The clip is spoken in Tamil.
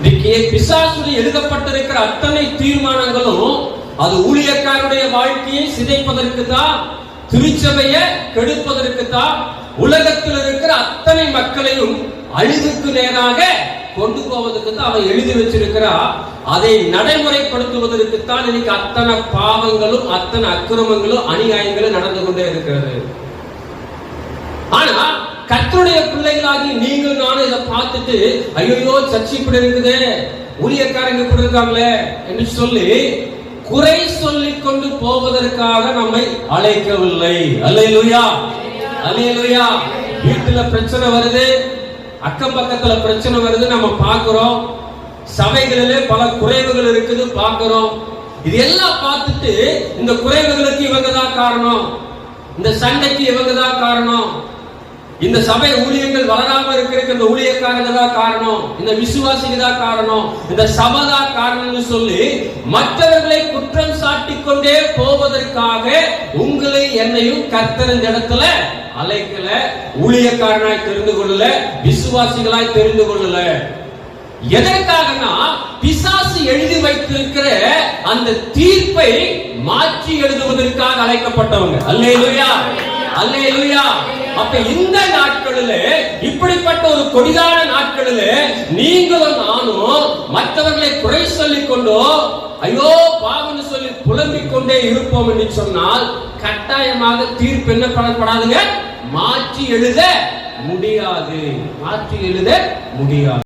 இன்னைக்கு பிசாசுடைய எழுதப்பட்டிருக்கிற அத்தனை தீர்மானங்களும் அது ஊழியக்காருடைய வாழ்க்கையை சிதைப்பதற்கு தான் திருச்சபைய கெடுப்பதற்கு தான் உலகத்தில் இருக்கிற அத்தனை மக்களையும் அழிவுக்கு நேராக கொண்டு போவதற்கு தான் அவன் எழுதி வச்சிருக்கிறா. அதை நடைமுறைப்படுத்துவதற்கு தான் இன்னைக்கு அத்தனை பாவங்களும் அத்தனை அக்கிரமங்களும் அநியாயங்களும் நடந்து கொண்டே இருக்கிறது. ஆனா கர்த்தருடைய பிள்ளைகளாகி நீங்கள் நானும் இதை பார்த்துட்டு ஐயோ சர்ச்சை இப்படி இருக்குது ஊழியக்காரங்க இப்படி இருக்காங்களே என்று சொல்லி குறை சொல்லிக் கொண்டு போவதற்காக நம்மை அழைக்கவில்லை. அல்லையா அல்லையா வீட்டுல பிரச்சனை வருது அக்கம் பக்கத்துல பிரச்சனை வருது நம்ம பார்க்கிறோம். சபைகளிலே பல குறைவுகள் இருக்குது பார்க்கிறோம். இது எல்லாம் பார்த்துட்டு இந்த குறைவுகளுக்கு இவங்க தான் காரணம். இந்த சண்டைக்கு இவங்க தான் காரணம். இந்த சபை ஊழியர்கள் வளராம இருக்கிறதுக்கு இந்த ஊழியக்காரங்க தான் காரணம் இந்த விசுவாசிங்க தான் காரணம் இந்த சபை தான் காரணம்னு சொல்லி மற்றவர்களை குற்றம் சாட்டி கொண்டே போவதற்காக உங்களை என்னையும் கர்த்தர் இந்த இடத்துல அழைக்கல ஊழியக்காரனாய் தெரிந்து கொள்ளல விசுவாசிகளாய் தெரிந்து கொள்ளல. எதற்காகனா? பிசாசு எழுதி வைத்திருக்கிற அந்த தீர்ப்பை மாற்றி எழுதுவதற்காக அழைக்கப்பட்டவங்க. அல்லேலூயா. அல்லேலூயா. அப்ப இந்த நாட்களில் இப்படிப்பட்ட ஒரு கொடிதான நாட்களில் நீங்களும் நானும் மற்றவர்களை குறை சொல்லிக் கொண்டோ ஐயோ பாவம்னு சொல்லி புலம்பிக் கொண்டே இருப்போம் என்று சொன்னால் கட்டாயமாக தீர்ப்பு என்ன பண்ணப்படாதுங்க? மாற்றி எழுத முடியாது. மாற்றி எழுத முடியாது.